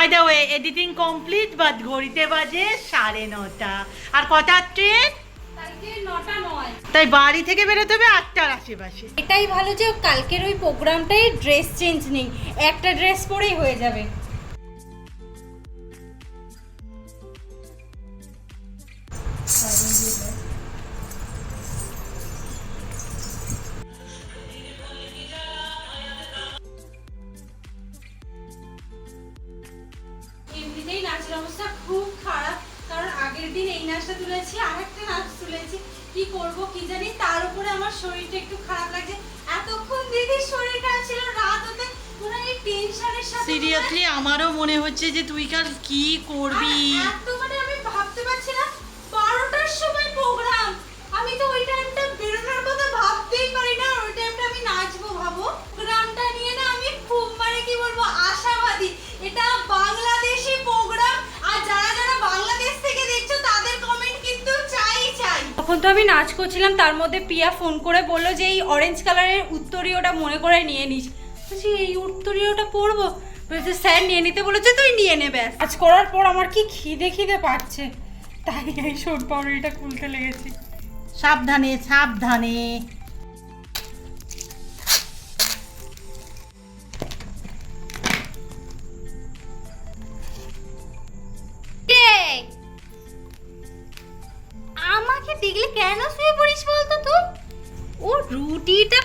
By the way editing complete but ঘড়িতে বাজে সাড়ে নটা। আর কটার ট্রেন? কালকে নটা নয়। তাই বাড়ি থেকে বেরোতে হবে আটটার আশেপাশে। এটাই ভালো যে কালকের ওই প্রোগ্রামটাই ড্রেস চেঞ্জ নেই। একটা ড্রেস পরেই হয়ে যাবে। এমনিতেই নাচের অবস্থা খুব খারাপ। কারণ আগের দিন এই নাচটা তুলেছি আর একটা নাচ তুলেছি। কি করব কি জানি? তার উপরে আমার শরীরটা একটু খারাপ লাগছে। এতক্ষণ দিদির শরীরটা খারাপ ছিল রাত হতে এই টেনশনের সাথে সিরিয়াসলি আমারও মনে হচ্ছে যে তুই কাল কি করবি? এত তখন তো আমি নাচ করছিলাম, তার মধ্যে পিয়া ফোন করে বলল যে, এই অরেঞ্জ কালারের উত্তরীয়টা মনে করে নিয়ে নিস। বলছি এই উত্তরীয়টা পরবো? বলছে, স্যার নিয়ে নিতে বলেছে তুই নিয়ে নেবে ব্যাস। কাজ করার পর আমার কি খিদে খিদে পাচ্ছে। তাই এই শোট পাউডারিটা খুলতে লেগেছি। সাবধানে সাবধানে। কেন শুয়ে পড়িস বলতো তুই ও রুটিটা,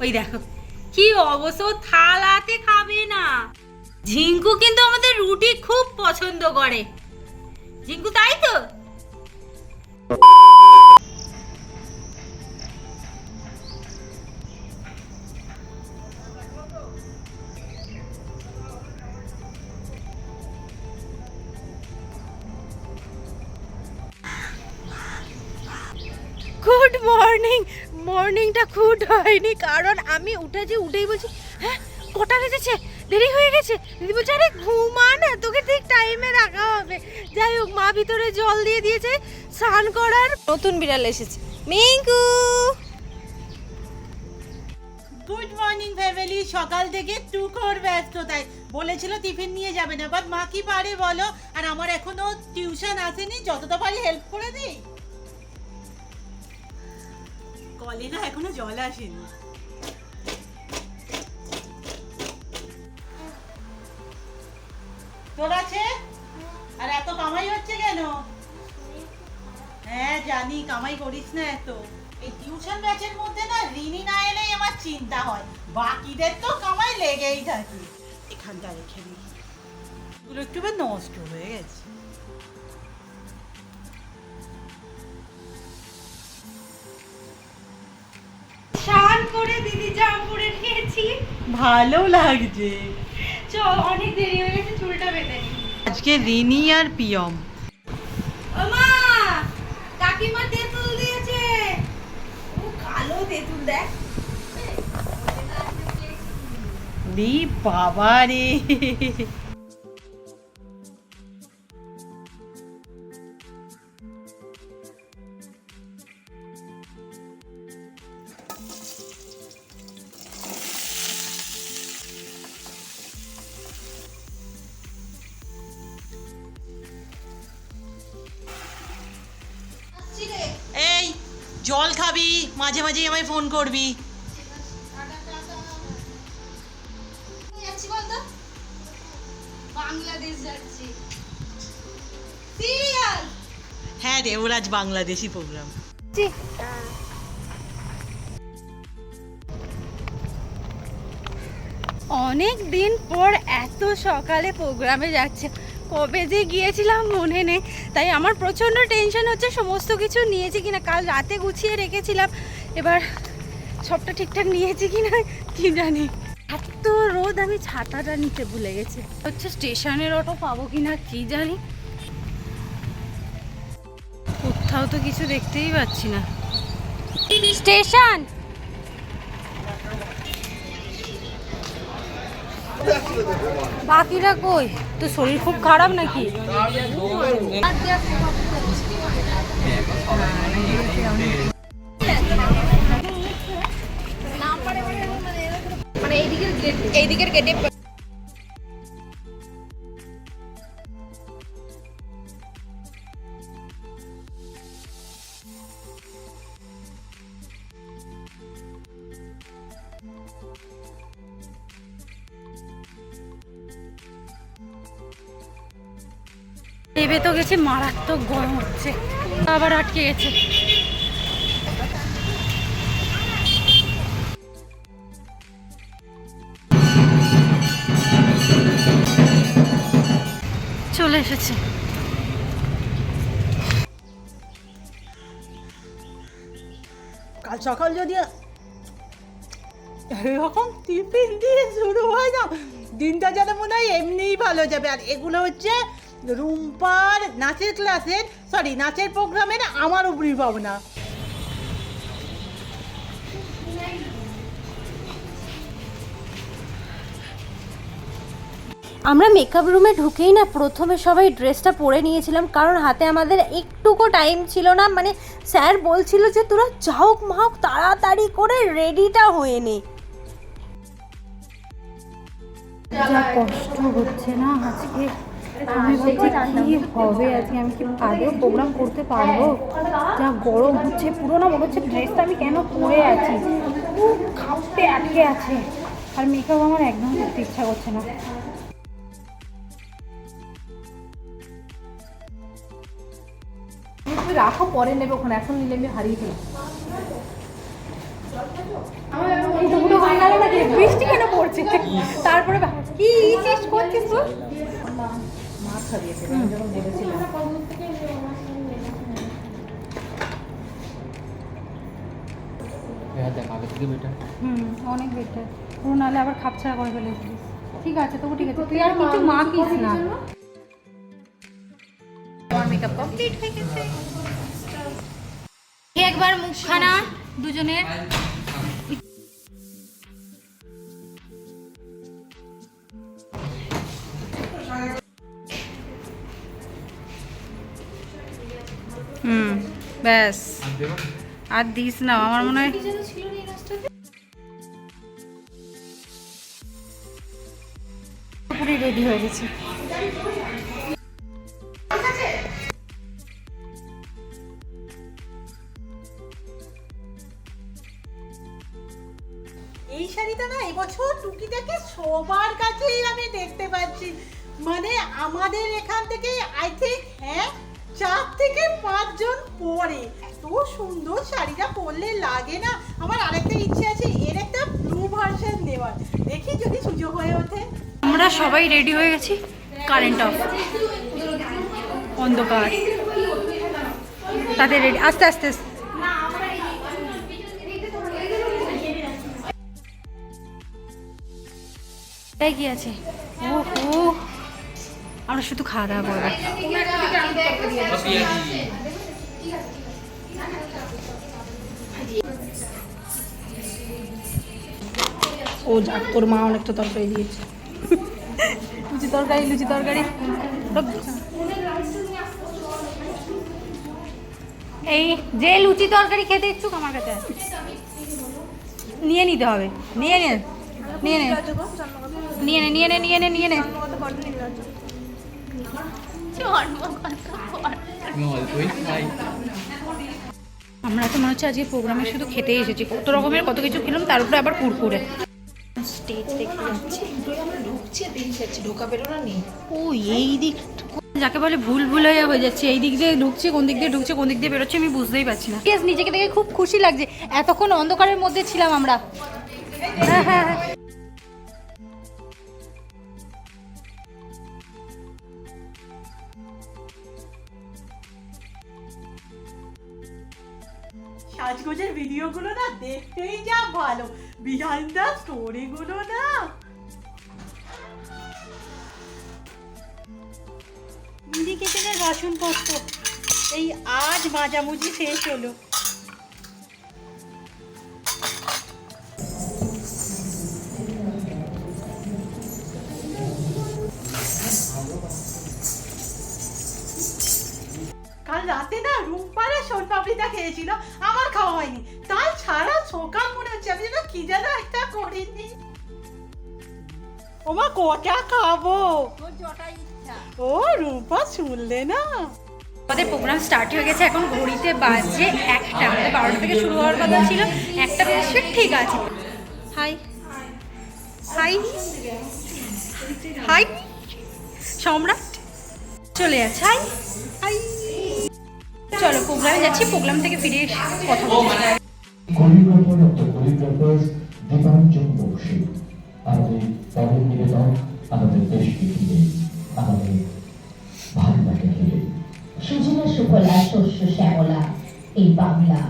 ওই দেখো, কি অবশ্য থালাতে খাবে না। ঝিঙ্কু কিন্তু আমাদের রুটি খুব পছন্দ করে। ঝিঙ্কু, তাই তো? গুড মর্নিং মর্নিংটা গুড হয়নি, কারণ আমি উঠেছি উঠেই বলছি হ্যাঁ কটা বেজেছে? দেরি হয়ে গেছে? দিদি বলছে, আরে ঘুমা না তোকে ঠিক টাইমে রাখা হবে। যাই হোক, মা ভিতরে জল দিয়ে দিয়েছে, স্নান করার। নতুন বিড়াল এসেছে। মিঙ্কু! গুড মর্নিং ফ্যামিলি সকাল থেকে টুকোর ব্যস্ততায়। বলেছিল টিফিন নিয়ে যাবে না। বাট মা কি পারে বলো? আর আমার এখনও টিউশন আসেনি, যতটা পারি হেল্প করে দিই। কলে এখনও জল আসেনি। তোর আছে? আর এত কামাই হচ্ছে কেন? হ্যাঁ জানি, কামাই করিস না এত। এই টিউশন ব্যাচের মধ্যে না ঋণী না এলেই আমার চিন্তা হয়। বাকিদের তো কামাই লেগেই থাকে। এখানটা রেখে দিই। এগুলো একটু নষ্ট হয়ে গেছে। করে দিদি জামা পরে নিয়েছি। ভালো লাগছে। চল অনেক দেরি হয়ে গেছে চুলটা বেঁধে নি। আজকে রিনি আর পিয়ম মা কাকিমা তেঁতুল দিয়েছে। ও কালো তেঁতুল দেখ। বাবা রে। করবি? হ্যাঁ রে, ওর আজ বাংলাদেশি প্রোগ্রাম অনেক দিন পর এত সকালে প্রোগ্রামে যাচ্ছে। কবে যে গিয়েছিলাম মনে নেই। তাই আমার প্রচণ্ড টেনশন হচ্ছে, সমস্ত কিছু নিয়েছি কিনা। কাল রাতে গুছিয়ে রেখেছিলাম। এবার সবটা ঠিকঠাক নিয়েছি কি না, কি জানি। এত রোদ, আমি ছাতাটা নিতে ভুলে গেছি। হচ্ছে স্টেশনের অটো পাবো কি না, কি জানি। কোথাও তো কিছু দেখতেই পাচ্ছি না। স্টেশন! বাকিরা কই? তো শরীর খুব খারাপ নাকি? এইদিকের গেটে নেবে তো গেছে মারাত্মক গরম হচ্ছে। আবার আটকে গেছে। চলে এসেছে। কাল সকাল যদি এরকম টিফিন দিয়ে শুরু হয় না, দিনটা যেন মনে হয় এমনিই ভালো যাবে। আর এগুলো হচ্ছে রুম্পার নাচের ক্লাসের সরি নাচের প্রোগ্রামের আমার উপরই ভাবনা। আমরা মেকআপ রুমে ঢুকেই না, প্রথমে সবাই ড্রেসটা পরে নিয়েছিলাম, কারণ হাতে আমাদের একটুকু টাইম ছিল না। মানে স্যার বলছিল যে, তোরা যাওক মাওক তাড়াতাড়ি করে রেডিটা হয়ে নে। কষ্ট হচ্ছে না আজকে, আমি ভাবছি কি হবে আজকে, আমি কি আদৌ প্রোগ্রাম করতে পারব? যা গরম হচ্ছে, পুরো না হচ্ছে ড্রেসটা আমি কেন পরে আছি? খাপতে আটকে আছে। আর মেকআপ আমার একদম করতে ইচ্ছা করছে না। রাখো পরে নেবে ওখানে এখন নিলে আমি হারিয়ে ফেলব বৃষ্টি কেন পড়ছে? তারপরে কি করছিস তুই? যখন বলেছিলাম হ্যাঁ অনেক বেটার পুরো নাহলে আবার খাপছাড়া করে ফেলেছিস ঠিক আছে তবু ঠিক আছে তুই আর কিছু মাখিস না। আমার মেকআপ কমপ্লিট হয়ে গেছে। একবার মুখখানা দুজনের। হুম, ব্যাস। আর দিস না, আমার মনে হয় পুরোপুরি রেডি হয়ে গেছি। মানে আমাদের এখান থেকে আই থিঙ্ক হ্যাঁ চার থেকে পাঁচজন পরে। এত সুন্দর শাড়িটা পরলে লাগে না। আমার আরেকটা ইচ্ছে আছে, এর একটা ব্লু ভার্সন নেওয়ার দেখি যদি সুযোগ হয়ে ওঠে। আমরা সবাই রেডি হয়ে গেছি। কারেন্ট অফ অন্ধকার। তাদের রেডি আস্তে আস্তে কি আছে? আমরা শুধু খাওয়া দাওয়া করব। ও যাক তোর মা অনেকটা তরকারি দিয়েছে। লুচি তরকারি লুচি তরকারি। এই যে লুচি তরকারি খেতে ইচ্ছুক, আমার কাছে নিয়ে নিতে হবে। নিয়ে নে। নিয়ে নে। নিয়ে নে নিয়ে নে নিয়ে নে নিয়ে নে। আমরা তো মনে হচ্ছে আজকে প্রোগ্রামে শুধু খেতে এসেছি। কত রকমের কত কিছু খেলাম তার উপরে আবার কুরকুরে। স্টেজ দেখতে যাচ্ছি। ঢুকছে দিয়ে ঢোকা বেরোনো নেই ও এই দিক যাকে বলে ভুল ভুল হয়ে হয়ে যাচ্ছে এই দিক দিয়ে ঢুকছে কোন দিক দিয়ে ঢুকছে কোন দিক দিয়ে বেরোচ্ছে আমি বুঝতেই পারছি না। নিজেকে দেখে খুব খুশি লাগছে। এতক্ষণ অন্ধকারের মধ্যে ছিলাম আমরা। হ্যাঁ হ্যাঁ। ভিডিওগুলো না দেখতেই যা ভালো। বিহাইন্ড দ্য স্টোরিগুলো না। মিনি কিচেনের বাসনপত্র। এই আজ মাঝামুঝি শেষ হলো। কাল রাতে না রূপপাড়া সোনপাপড়িটা খেয়েছিল, আমার খাওয়া হয়নি। তাই মনে হচ্ছে আমি যেন কি যেন একটা করিনি। ওমা কটা খাব? ও রূপা শুনলে না। আমাদের প্রোগ্রাম স্টার্ট হয়ে গেছে এখন ঘড়িতে বাজে একটা। আমাদের বারোটা থেকে শুরু হওয়ার কথা ছিল একটা বেশি ঠিক আছে। হাই। হাই। হাই। সম্রাট। চলে যাচ্ছে। হাই। হাই। চলো প্রোগ্রামে যাচ্ছি প্রোগ্রাম থেকে ফিরে এসে কথা বলব কোরিওগ্রাফার্স দীপাঞ্জন বক্সি আমাদের তাদের নিবেদন আমাদের দেশকে ঘিরে আমাদের ভাবনাকে ঘিরে। সুজলা সুফলা শস্য শ্যামলা এই বাংলা।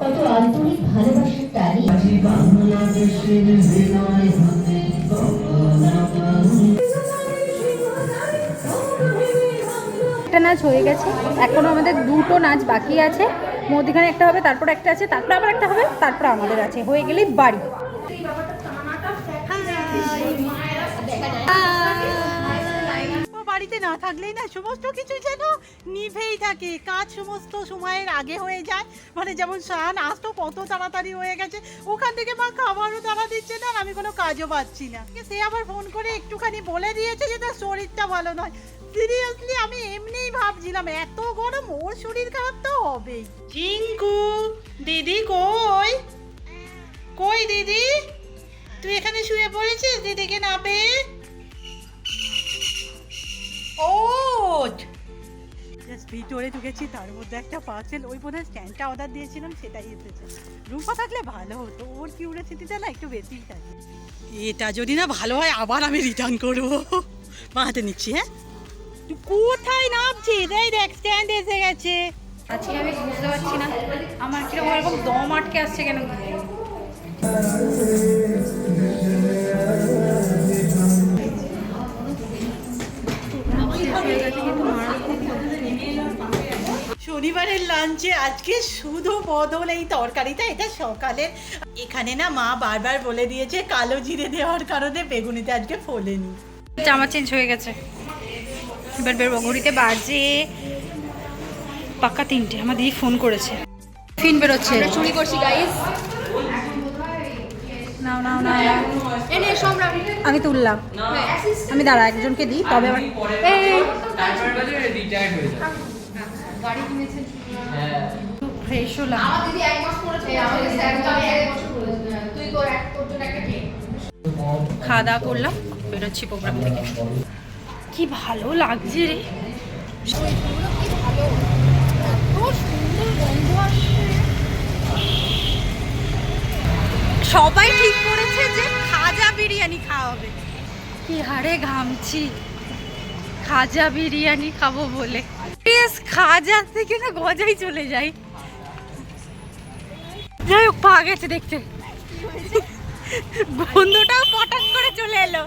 কত আন্তরিক ভালোবাসার টানে। বাংলাদেশের হৃদয় হাতে একটা নাচ হয়ে গেছে। এখনও আমাদের দুটো নাচ বাকি আছে। মধ্যখানে একটা হবে, তারপর একটা আছে, তারপর আবার একটা হবে, তারপর আমাদের আছে। হয়ে গেলেই বাড়ি। বাড়িতে না থাকলেই না, সমস্ত কিছু যেন নিভেই থাকে। কাজ সমস্ত সময়ের আগে হয়ে যায়। মানে যেমন স্নান আজ কত তাড়াতাড়ি হয়ে গেছে, ওখান থেকে মা খাবারও তারা দিচ্ছে না, আর আমি কোনো কাজও পাচ্ছি না। সে আবার ফোন করে একটুখানি বলে দিয়েছে যে তার শরীরটা ভালো নয়। সিরিয়াসলি আমি এমনিই ভাবছিলাম এত গরম ওর শরীর খারাপ তো হবেই। চিঙ্কু দিদি কই? কই দিদি? তুই এখানে শুয়ে পড়েছিস দিদিকে না পেয়ে? ওট জাস্ট ভিতরে ঢুকেছি তার মধ্যে একটা পার্সেল ওই বোধহয় স্ট্যান্ডটা অর্ডার দিয়েছিলাম সেটাই এসেছে। রূপা থাকলে ভালো হতো ওর কিউরিয়াসিটিটা না একটু বেশিই থাকে। এটা যদি না ভালো হয় আবার আমি রিটার্ন করব। বাঁহাতে নিচ্ছি হ্যাঁ? কোথায় নামছিস এই দেখ স্ট্যান্ড এসে গেছে। আজকে আমি বুঝতে পারছি না। আমার কীরকম এরকম দম আটকে আসছে কেন শনিবারের লাঞ্চে আজকে শুধু বদল এই তরকারিটা এটা সকালে। এখানে না মা বারবার বলে দিয়েছে কালো জিরে দেওয়ার কারণে বেগুনিতে আজকে ফোলেনি। জামা চেঞ্জ হয়ে গেছে। এবার বেরবো ঘড়িতে বাজে পাক্কা তিনটে। আমার দিদি ফোন করেছে। ফিন বেরোচ্ছে। চুরি করছি গাইস নাও নাও নাও আমি তুললাম। আমি দাঁড়া একজনকে দিই তবে আবার ফ্রেশ হলাম। খাওয়া দাওয়া করলাম বেরোচ্ছি প্রোগ্রাম থেকে। কি ভালো লাগছে রে। সবাই ঠিক করেছে যে খাজা বিরিয়ানি খাওয়া হবে। কি হারে ঘামছি। খাজা বিরিয়ানি খাব বলে। খাজা থেকে না গজাই চলে যাই। যাই হোক, পা গেছে দেখতে। বন্ধুটাও পটাক করে চলে এলো।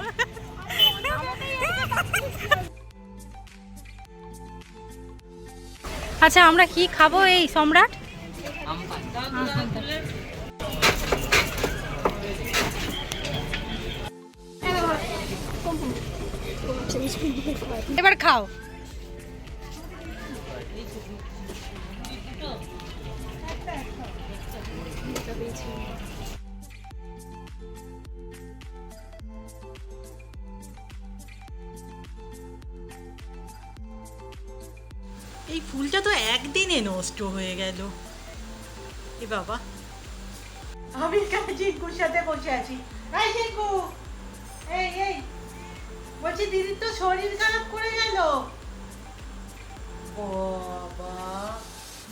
আচ্ছা আমরা কি খাব এই সম্রাট? এবার খাও। নষ্ট হয়ে গেল। এ বাবা। আমি চিঙ্কুর সাথে বসে আছি। এই চিঙ্কু এই এই। বলছি দিদির তো শরীর খারাপ করে গেল। বাবা।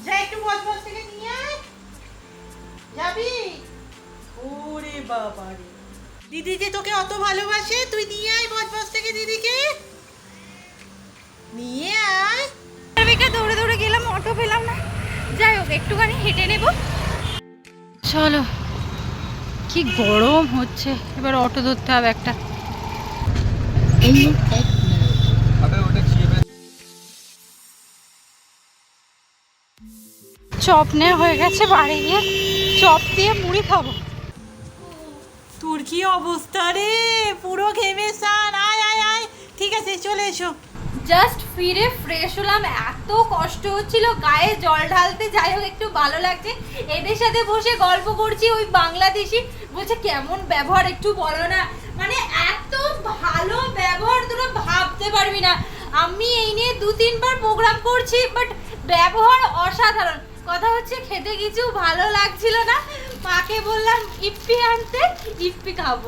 যা একটু বসবস থেকে নিয়ে যাবি? ওরে বাবা রে। দিদি যে তোকে অত ভালোবাসে, তুই নিয়ে আয় বসবস থেকে দিদিকে। নিয়ে আয়। অটো পেলাম না। যাই হোক একটুখানি হেঁটে নেব। চলো। কি গরম হচ্ছে। এবার অটো ধরতে হবে একটা। চপ নেওয়া হয়ে গেছে বাড়ি গিয়ে। চপ দিয়ে মুড়ি খাব। তোর কি অবস্থা রে? পুরো ঘেমে স্নান। আয় আয় আয়। ঠিক আছে চলে এসো। জাস্ট ফিরে ফ্রেশ হলাম। এত কষ্ট হচ্ছিল, গায়ে জল ঢালতে। যাই হোক, একটু ভালো লাগছে। এদের সাথে বসে গল্প করছি ওই বাংলাদেশি। বলছে, কেমন ব্যবহার? একটু বলো না। মানে এত ভালো ব্যবহার, তোরা ভাবতে পারবি না। আমি এই নিয়ে দু, তিনবার প্রোগ্রাম করছি বাট ব্যবহার অসাধারণ। কথা হচ্ছে, খেতে কিছু ভালো লাগছিল না। মাকে বললাম, ইপ্পি আনতে, ইপ্পি খাব।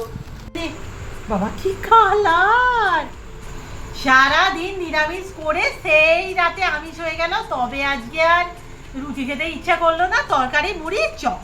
বাবা, কি কালার! সারাদিন নিরামিষ করে সেই রাতে আমিষ হয়ে গেল, তবে আজকে আর রুটি খেতে ইচ্ছা করল না, তরকারি, মুড়ি, চপ।